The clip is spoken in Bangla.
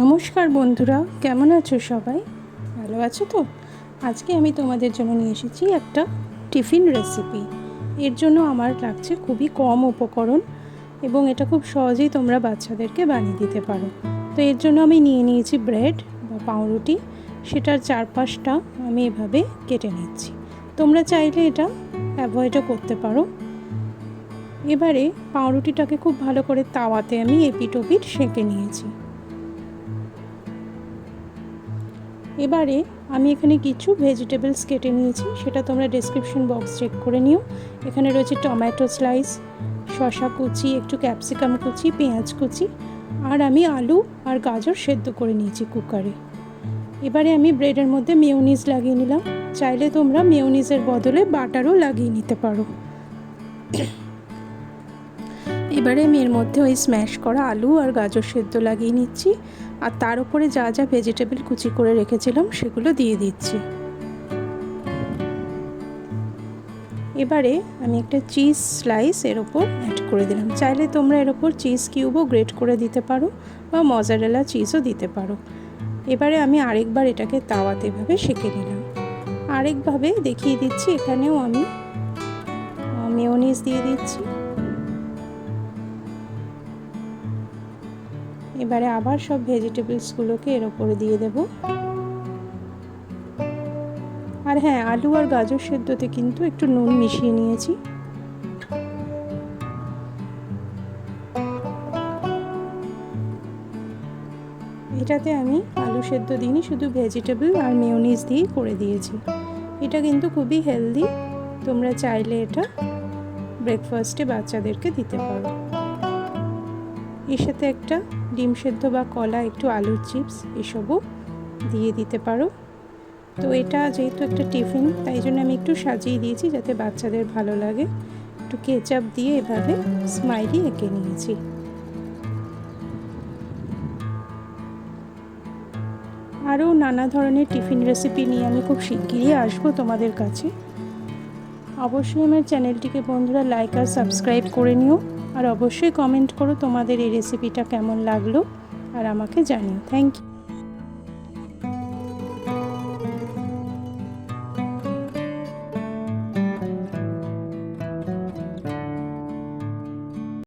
নমস্কার বন্ধুরা, কেমন আছো সবাই? ভালো আছো তো? আজকে আমি তোমাদের জন্য নিয়ে এসেছি একটা টিফিন রেসিপি এর জন্য আমার লাগছে খুবই কম উপকরণ এবং এটা খুব সহজেই তোমরা বাচ্চাদেরকে বানিয়ে দিতে পারো। তো এর জন্য আমি নিয়ে নিয়েছি ব্রেড বা পাউরুটি, সেটার চারপাশটা আমি এভাবে কেটে নিচ্ছি। তোমরা চাইলে এটা অ্যাভয়েডও করতে পারো। এবারে পাউরুটিটাকে খুব ভালো করে তাওয়াতে আমি এপিট ওপিট সেঁকে নিয়েছি। এবারে আমি এখানে কিছু ভেজিটেবলস কেটে নিয়েছি, সেটা তোমরা ডেসক্রিপশন বক্স চেক করে নিও। এখানে রয়েছে টমেটো স্লাইস শশা কুচি, একটু ক্যাপসিকাম কুচি, পেঁয়াজ কুচি, আর আমি আলু আর গাজর সেদ্ধ করে নিয়েছি কুকারে এবারে আমি ব্রেডের মধ্যে মেয়নিজ লাগিয়ে নিলাম। চাইলে তোমরা মেয়নিজের বদলে বাটারও লাগিয়ে নিতে পারো। এবারে আমি এর মধ্যে ওই স্ম্যাশ করা আলু আর গাজর সেদ্ধ লাগিয়ে নিচ্ছি। আর তার উপরে যা যা ভেজিটেবল কুচি করে রেখেছিলাম সেগুলো দিয়ে দিচ্ছি। এবারে আমি একটা চিজ স্লাইস এর ওপর অ্যাড করে দিলাম। চাইলে তোমরা এর ওপর চিজ কিউবও গ্রেট করে দিতে পারো বা মজারেলা চিজও দিতে পারো। এবারে আমি আরেকবার এটাকে তাওয়াতে এভাবে সেঁকে নিলাম। আরেকভাবে দেখিয়ে দিচ্ছি, এখানেও আমি মেয়নিজ দিয়ে দিচ্ছি। এবারে আবার সব ভেজিটেবলসগুলোকে এর ওপরে দিয়ে দেব। আর হ্যাঁ আলু আর গাজর সেদ্ধতে কিন্তু একটু নুন মিশিয়ে নিয়েছি। এটাতে আমি আলু সেদ্ধ দিইনি, শুধু ভেজিটেবল আর মেয়নিজ দিয়েই করে দিয়েছি। এটা কিন্তু খুবই হেলদি, তোমরা চাইলে এটা ব্রেকফাস্টে বাচ্চাদেরকে দিতে পারো। এর সাথে একটা ডিম সেদ্ধ বা কলা, একটু আলুর চিপস এসবও দিয়ে দিতে পারো। তো এটা যেহেতু একটা টিফিন, তাই জন্য আমি একটু সাজিয়ে দিয়েছি যাতে বাচ্চাদের ভালো লাগে। একটু কেচাপ দিয়ে এভাবে স্মাইলি এঁকে নিয়েছি। আরও নানা ধরনের টিফিন রেসিপি নিয়ে আমি খুব শিগগিরই আসব তোমাদের কাছে। অবশ্যই আমার চ্যানেলটিকে বন্ধুরা লাইক আর সাবস্ক্রাইব করে নিও। আর অবশ্যই কমেন্ট করো তোমাদের এই রেসিপিটা কেমন লাগল আর আমাকে জানিও। Thank you